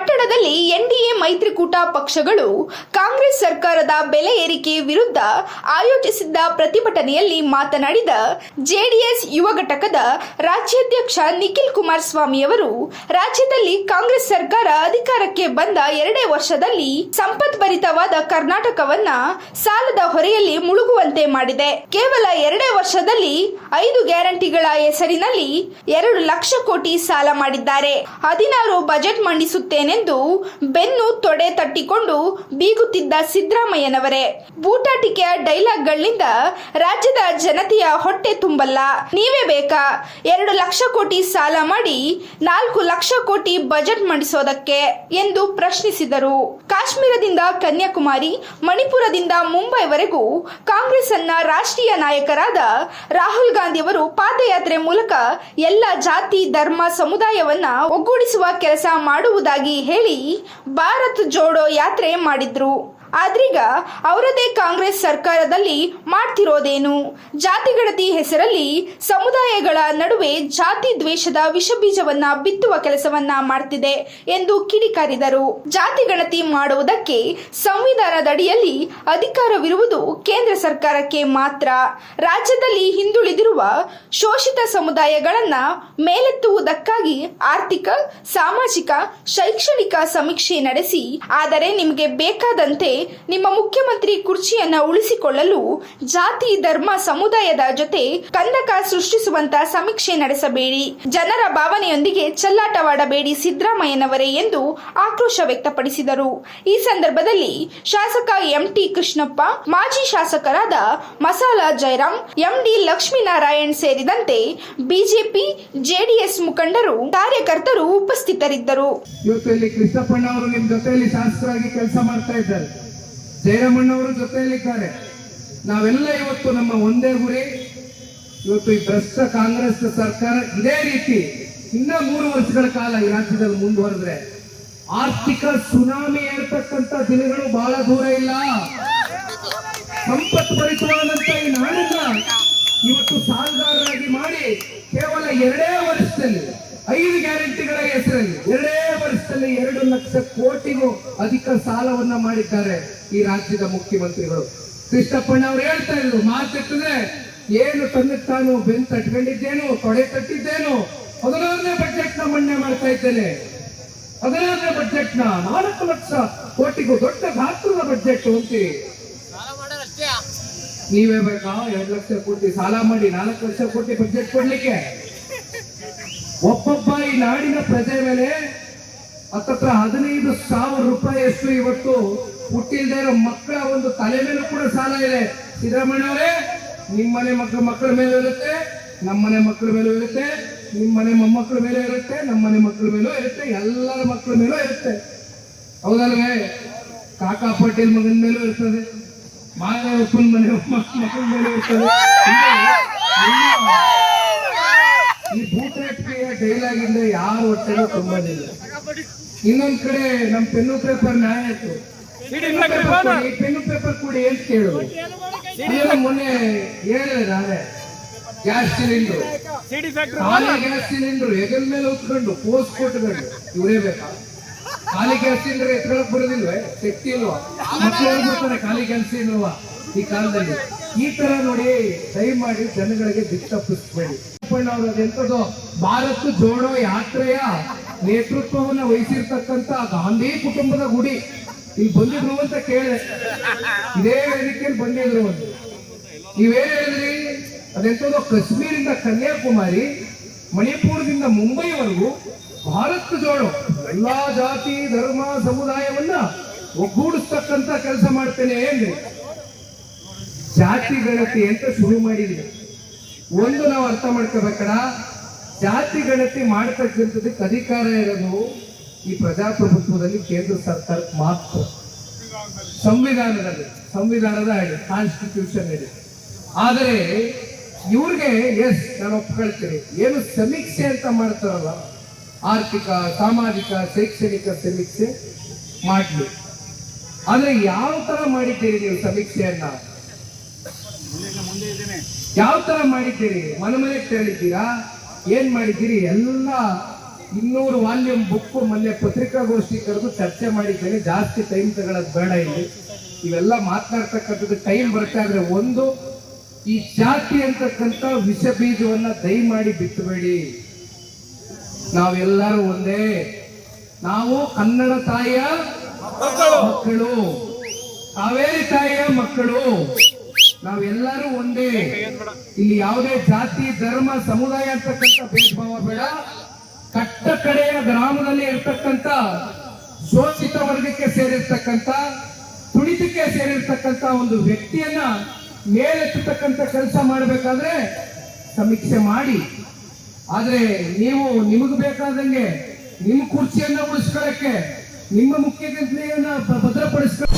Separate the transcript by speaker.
Speaker 1: ಪಟ್ಟಣದಲ್ಲಿ ಎನ್ಡಿಎ ಮೈತ್ರಿಕೂಟ ಪಕ್ಷಗಳು ಕಾಂಗ್ರೆಸ್ ಸರ್ಕಾರದ ಬೆಲೆ ಏರಿಕೆ ವಿರುದ್ಧ ಆಯೋಜಿಸಿದ್ದ ಪ್ರತಿಭಟನೆಯಲ್ಲಿ ಮಾತನಾಡಿದ ಜೆಡಿಎಸ್ ಯುವ ಘಟಕದ ರಾಜ್ಯಾಧ್ಯಕ್ಷ ನಿಖಿಲ್ ಕುಮಾರಸ್ವಾಮಿ ಅವರು, ರಾಜ್ಯದಲ್ಲಿ ಕಾಂಗ್ರೆಸ್ ಸರ್ಕಾರ ಅಧಿಕಾರಕ್ಕೆ ಬಂದ ಎರಡೇ ವರ್ಷದಲ್ಲಿ ಸಂಪದ್ಭರಿತವಾದ ಕರ್ನಾಟಕವನ್ನ ಸಾಲದ ಹೊರೆಯಲ್ಲಿ ಮುಳುಗುವಂತೆ ಮಾಡಿದೆ. ಕೇವಲ ಎರಡೇ ವರ್ಷದಲ್ಲಿ ಐದು ಗ್ಯಾರಂಟಿಗಳ ಹೆಸರಿನಲ್ಲಿ ಎರಡು ಲಕ್ಷ ಕೋಟಿ ಸಾಲ ಮಾಡಿದ್ದಾರೆ. ಹದಿನಾರು ಬಜೆಟ್ ಮಂಡಿಸುತ್ತೇನೆಂದು ಬೆನ್ನು ತೊಡೆ ತಟ್ಟಿಕೊಂಡು ಬೀಗುತ್ತಿದ್ದ ಸಿದ್ದರಾಮಯ್ಯನವರೇ. ಬೂಟಾಟಿಕೆಯ ಡೈಲಾಗ್ಗಳಿಂದ ರಾಜ್ಯದ ಜನತೆಯ ಹೊಟ್ಟೆ ತುಂಬಲ್ಲ. ನೀವೇ ಬೇಕಾ? ಎರಡು ಲಕ್ಷ ಕೋಟಿ ಸಾಲ ಮಾಡಿ ನಾಲ್ಕು ಲಕ್ಷ ಕೋಟಿ ಬಜೆಟ್ ಮಂಡಿಸೋದಕ್ಕೆ ಎಂದು ಪ್ರಶ್ನಿಸಿದರು. ಕಾಶ್ಮೀರದಿಂದ ಕನ್ಯಾಕುಮಾರಿ, ಮಣಿಪುರದಿಂದ ಮುಂಬೈವರೆಗೂ ಕಾಂಗ್ರೆಸ್ ಅನ್ನ ರಾಷ್ಟ್ರೀಯ ನಾಯಕರಾದ ರಾಹುಲ್ ಗಾಂಧಿ ಅವರು ಪಾದಯಾತ್ರೆ ಮೂಲಕ ಎಲ್ಲ ಜಾತಿ, ಧರ್ಮ, ಸಮುದಾಯವನ್ನ ಒಗ್ಗೂಡಿಸುವ ಕೆಲಸ ಮಾಡುವುದಾಗಿ ಹೇಳಿ, ಭಾರತ್ ಜೋಡೋ ಯಾತ್ರೆ ಮಾಡಿದ್ರು. ಆದ್ರೀಗ ಅವರದೇ ಕಾಂಗ್ರೆಸ್ ಸರ್ಕಾರದಲ್ಲಿ ಮಾಡ್ತಿರೋದೇನು? ಜಾತಿಗಣತಿ ಹೆಸರಲ್ಲಿ ಸಮುದಾಯಗಳ ನಡುವೆ ಜಾತಿ ದ್ವೇಷದ ವಿಷಬೀಜವನ್ನ ಬಿತ್ತುವ ಕೆಲಸವನ್ನ ಮಾಡ್ತಿದೆ ಎಂದು ಕಿಡಿಕಾರಿದರು. ಜಾತಿ ಗಣತಿ ಮಾಡುವುದಕ್ಕೆ ಸಂವಿಧಾನದಡಿಯಲ್ಲಿ ಅಧಿಕಾರವಿರುವುದು ಕೇಂದ್ರ ಸರ್ಕಾರಕ್ಕೆ ಮಾತ್ರ. ರಾಜ್ಯದಲ್ಲಿ ಹಿಂದುಳಿದಿರುವ ಶೋಷಿತ ಸಮುದಾಯಗಳನ್ನ ಮೇಲೆತ್ತುವುದಕ್ಕಾಗಿ ಆರ್ಥಿಕ, ಸಾಮಾಜಿಕ, ಶೈಕ್ಷಣಿಕ ಸಮೀಕ್ಷೆ ನಡೆಸಿ, ಆದರೆ ನಿಮಗೆ ಬೇಕಾದಂತೆ ನಿಮ್ಮ ಮುಖ್ಯಮಂತ್ರಿ ಕುರ್ಚಿಯನ್ನ ಉಳಿಸಿಕೊಳ್ಳಲು ಜಾತಿ, ಧರ್ಮ, ಸಮುದಾಯದ ಜೊತೆ ಕಂದಕ ಸೃಷ್ಟಿಸುವಂತ ಸಮೀಕ್ಷೆ ನಡೆಸಬೇಡಿ. ಜನರ ಭಾವನೆಯೊಂದಿಗೆ ಚೆಲ್ಲಾಟವಾಡಬೇಡಿ ಸಿದ್ದರಾಮಯ್ಯನವರೇ ಎಂದು ಆಕ್ರೋಶ ವ್ಯಕ್ತಪಡಿಸಿದರು. ಈ ಸಂದರ್ಭದಲ್ಲಿ ಶಾಸಕ ಎಂಟಿ ಕೃಷ್ಣಪ್ಪ, ಮಾಜಿ ಶಾಸಕರಾದ ಮಸಾಲ ಜಯರಾಮ್ ಎಂಡಿ ಲಕ್ಷ್ಮೀನಾರಾಯಣ್ ಸೇರಿದಂತೆ ಬಿಜೆಪಿ, ಜೆಡಿಎಸ್ ಮುಖಂಡರು ಕಾರ್ಯಕರ್ತರು ಉಪಸ್ಥಿತರಿದ್ದರು.
Speaker 2: ಇವತ್ತು ಇಲ್ಲಿ ಅವರು ನಿಮ್ ಜೊತೆಯಲ್ಲಿ ಶಾಸಕರಾಗಿ ಕೆಲಸ ಮಾಡ್ತಾ ಇದ್ದಾರೆ. ಜಯರಾಮಣ್ಣವರು ಜೊತೆಯಲ್ಲಿದ್ದಾರೆ. ನಾವೆಲ್ಲ ಇವತ್ತು ನಮ್ಮ ಒಂದೇ ಗುರಿ. ಇವತ್ತು ಈ ಭ್ರಷ್ಟ ಕಾಂಗ್ರೆಸ್ ಸರ್ಕಾರ ಇದೇ ರೀತಿ ಇನ್ನ ಮೂರು ವರ್ಷಗಳ ಕಾಲ ಈ ರಾಜ್ಯದಲ್ಲಿ ಮುಂದುವರೆದ್ರೆ ಆರ್ಥಿಕ ಸುನಾಮಿ ಏರ್ತಕ್ಕಂತ ದಿನಗಳು ಬಹಳ ದೂರ ಇಲ್ಲ. ಸಂಪತ್ ಭರಿತವಾದಂತ ಈ ನಾಡನ್ನ ಇವತ್ತು ಸಾಲಗಾರರಾಗಿ ಮಾಡಿ ಕೇವಲ ಎರಡೇ ವರ್ಷದಲ್ಲಿ ಐದು ಗ್ಯಾರಂಟಿಗಳ ಹೆಸರಲ್ಲಿ ಎರಡೇ ವರ್ಷದಲ್ಲಿ ಎರಡು ಲಕ್ಷ ಕೋಟಿಗೂ ಅಧಿಕ ಸಾಲವನ್ನ ಮಾಡಿದ್ದಾರೆ ಈ ರಾಜ್ಯದ ಮುಖ್ಯಮಂತ್ರಿಗಳು. ಕೃಷ್ಣಪ್ಪಣ್ಣ ಅವ್ರು ಹೇಳ್ತಾ ಇದ್ರು ಮಾತೆತ್ತಿದ್ರೆ ಏನು ತನ್ನಕ್ಕೆ ತಾನು ಬೆನ್ ತಟ್ಕೊಂಡಿದ್ದೇನು ತೊಡೆ ತಟ್ಟಿದ್ದೇನು ಹದಿನಾರನೇ ಬಜೆಟ್ನ ಮಂಡನೆ ಮಾಡ್ತಾ ಇದ್ದೇನೆ. ಹದಿನಾರನೇ ಬಜೆಟ್ನ ನಾಲ್ಕು ಲಕ್ಷ ಕೋಟಿಗೂ ದೊಡ್ಡ ಗಾತ್ರದ ಬಜೆಟ್ ಅಂತೀವಿ ನೀವೇ ಬೇಕಾ? ಎರಡು ಲಕ್ಷ ಕೋಟಿ ಸಾಲ ಮಾಡಿ ನಾಲ್ಕು ಲಕ್ಷ ಕೋಟಿ ಬಜೆಟ್ ಕೊಡ್ಲಿಕ್ಕೆ? ಈ ನಾಡಿನ ಪ್ರಜೆ ಮೇಲೆ ಹತ್ತತ್ರ ಹದಿನೈದು ಸಾವಿರ ರೂಪಾಯಿಯಷ್ಟು ಇವತ್ತು ಹುಟ್ಟಿಲ್ದೇ ಇರೋ ಮಕ್ಕಳ ಒಂದು ತಲೆ ಮೇಲೂ ಕೂಡ ಸಾಲ ಇದೆ. ಸಿದ್ದರಾಮಯ್ಯ ಅವರೇ, ನಿಮ್ಮನೆ ಮಕ್ಕಳ ಮಕ್ಕಳ ಮೇಲೂ ಇರುತ್ತೆ, ನಮ್ಮನೆ ಮಕ್ಕಳ ಮೇಲೂ ಇರುತ್ತೆ, ನಿಮ್ಮನೆ ಮೊಮ್ಮಕ್ಕಳ ಮೇಲೂ ಇರುತ್ತೆ, ನಮ್ಮನೆ ಮಕ್ಕಳ ಮೇಲೂ ಇರುತ್ತೆ, ಎಲ್ಲರ ಮಕ್ಕಳ ಮೇಲೂ ಇರುತ್ತೆ. ಹೌದಲ್ವೇ? ಕಾಕಾ ಪಾಟೀಲ್ ಮಗನ ಮೇಲೂ ಇರ್ತದೆ ಮಾದೇವಪ್ಪನ ಮನೆ ಮಕ್ಕಳ ಮೇಲೂ ಇರ್ತದೆ. ಈ ಭೂಪ್ರೇಟಿಕೆಯ ಡೈಲಾಗ್ ಇಂದ ಯಾರು ಹೊಟ್ಟೆನೂ ತುಂಬಲಿಲ್ಲ. ಇನ್ನೊಂದ್ ಕಡೆ ನಮ್ ಪೆನ್ನು ಪೇಪರ್ ನ್ಯಾಯ ಈ ಪೆನ್ನು ಪೇಪರ್ ಕೂಡ ಏನ್ ಕೇಳುದು ಮೊನ್ನೆ ಹೇಳಿದೆ ನಾನೇ. Gas cylinder. ಖಾಲಿ ಗ್ಯಾಸ್ ಸಿಲಿಂಡರ್ ಹೆಗಲ್ ಮೇಲೆ ಉತ್ಕೊಂಡು ಪೋಸ್ ಕೊಟ್ಕೊಂಡು ಇವರೇ ಬೇಕಾ? ಖಾಲಿ ಗ್ಯಾಸ್ ಸಿಲಿಂಡರ್ ಎತ್ಕೊಳಕ್ ಬರೋದಿಲ್ವೇ? ಶಕ್ತಿ ಇಲ್ವಾ? ಮಕ್ಕಳು ಖಾಲಿ ಗ್ಯಾಸ್ ಇಲ್ವಾ? ಈ ಕಾಲದಲ್ಲಿ. ಈ ತರ ನೋಡಿ ದಯಮಾಡಿ ಜನಗಳಿಗೆ ದಿಕ್ ತಪ್ಪಿಸ್ಬೇಡಿ. ಅವರು ಅದೆಂಥದ್ದು? ಭಾರತ್ ಜೋಡೋ ಯಾತ್ರೆಯ ನೇತೃತ್ವವನ್ನ ವಹಿಸಿರ್ತಕ್ಕಂತ ಗಾಂಧಿ ಕುಟುಂಬದ ಗುಡಿ. ಇಲ್ಲಿ ಬಂದಿದ್ರು ಅಂತ ಕೇಳಿದೆ ಇದೇ ವೇದಿಕೆಯಲ್ಲಿ ಬಂದಿದ್ರು ಒಂದು ನೀವೇನ್ ಹೇಳಿದ್ರಿ? ಅದೆಂತದೋ ಕಾಶ್ಮೀರಿಂದ ಕನ್ಯಾಕುಮಾರಿ, ಮಣಿಪುರದಿಂದ ಮುಂಬೈವರೆಗೂ ಭಾರತ ಜೋಡೋ ಎಲ್ಲಾ ಜಾತಿ, ಧರ್ಮ, ಸಮುದಾಯವನ್ನ ಒಗ್ಗೂಡಿಸ್ತಕ್ಕಂತ ಕೆಲಸ ಮಾಡ್ತೇನೆ ಏನ್ರಿ? ಜಾತಿ ಗಣತಿ ಅಂತ ಶುರು ಮಾಡಿದ್ವಿ. ಒಂದು ನಾವು ಅರ್ಥ ಮಾಡ್ಕೋಬೇಕಡ ಜಾತಿ ಗಣತಿ ಮಾಡ್ತಕ್ಕಂಥದಕ್ಕೆ ಅಧಿಕಾರ ಇರೋದು ಈ ಪ್ರಜಾಪ್ರಭುತ್ವದಲ್ಲಿ ಕೇಂದ್ರ ಸರ್ಕಾರಕ್ಕೆ ಮಾತ್ರ. ಸಂವಿಧಾನದಲ್ಲಿ, ಸಂವಿಧಾನದ ಹೇಳಿ ಕಾನ್ಸ್ಟಿಟ್ಯೂಷನ್ ಇದೆ. ಆದರೆ ಇವ್ರಿಗೆ ಎಸ್ ನಾನು ಒಪ್ಕೊಳ್ತೀನಿ. ಏನು ಸಮೀಕ್ಷೆ ಅಂತ ಮಾಡ್ತಾರಲ್ಲ, ಆರ್ಥಿಕ, ಸಾಮಾಜಿಕ, ಶೈಕ್ಷಣಿಕ ಸಮೀಕ್ಷೆ ಮಾಡಲಿ. ಆದರೆ ಯಾವ ಥರ ಮಾಡಿದ್ದೀರಿ ನೀವು ಸಮೀಕ್ಷೆಯನ್ನ? ಯಾವ ತರ ಮಾಡಿದ್ದೀರಿ? ಮನೆ ಮನೆಗೆ ತೆರಳಿದ್ದೀರಾ ಏನ್ ಮಾಡಿದ್ದೀರಿ? ಎಲ್ಲ ಇನ್ನೂರು ವಾಲ್ಯೂಮ್ ಬುಕ್ ಮೊನ್ನೆ ಪತ್ರಿಕಾಗೋಷ್ಠಿ ಕರೆದು ಚರ್ಚೆ ಮಾಡಿದ್ದೇನೆ. ಜಾಸ್ತಿ ಟೈಮ್ ತಗೊಳ್ಳೋದು ಬೇಡ ಇಲ್ಲಿ. ಇವೆಲ್ಲ ಮಾತನಾಡ್ತಕ್ಕಂಥದ್ದು ಟೈಮ್ ಬರ್ತಾ ಇದ್ರೆ ಒಂದು, ಈ ಜಾತಿ ಅಂತಕ್ಕಂಥ ವಿಷ ಬೀಜವನ್ನ ದಯಮಾಡಿ ಬಿತ್ತಬೇಡಿ ನಾವೆಲ್ಲರೂ ಒಂದೇ. ನಾವು ಕನ್ನಡ ತಾಯಿಯ ಮಕ್ಕಳು. ಕಾವೇರಿ ತಾಯಿಯ ಮಕ್ಕಳು. ನಾವೆಲ್ಲರೂ ಒಂದೇ. ಇಲ್ಲಿ ಯಾವುದೇ ಜಾತಿ ಧರ್ಮ ಸಮುದಾಯ ಅಂತಕ್ಕಂಥ ಭೇದ ಭಾವ ಬೇಡ. ಕಟ್ಟ ಕಡೆಯ ಗ್ರಾಮದಲ್ಲಿ ಇರ್ತಕ್ಕಂಥ ಶೋಷಿತ ವರ್ಗಕ್ಕೆ ಸೇರಿರ್ತಕ್ಕಂಥ ತುಳಿತಕ್ಕೆ ಸೇರಿರ್ತಕ್ಕಂಥ ಒಂದು ವ್ಯಕ್ತಿಯನ್ನ ಮೇಲೆತ್ತತಕ್ಕಂಥ ಕೆಲಸ ಮಾಡಬೇಕಾದ್ರೆ ಸಮೀಕ್ಷೆ ಮಾಡಿ. ಆದ್ರೆ ನೀವು ನಿಮಗೆ ಬೇಕಾದಂಗೆ ನಿಮ್ಮ ಕುರ್ಚಿಯನ್ನ ಉಳಿಸ್ಕೊಳ್ಳಕ್ಕೆ ನಿಮ್ಮ ಮುಖ್ಯಮಂತ್ರಿಯನ್ನ ಭದ್ರಪಡಿಸ್ಕೊಳ್ಳ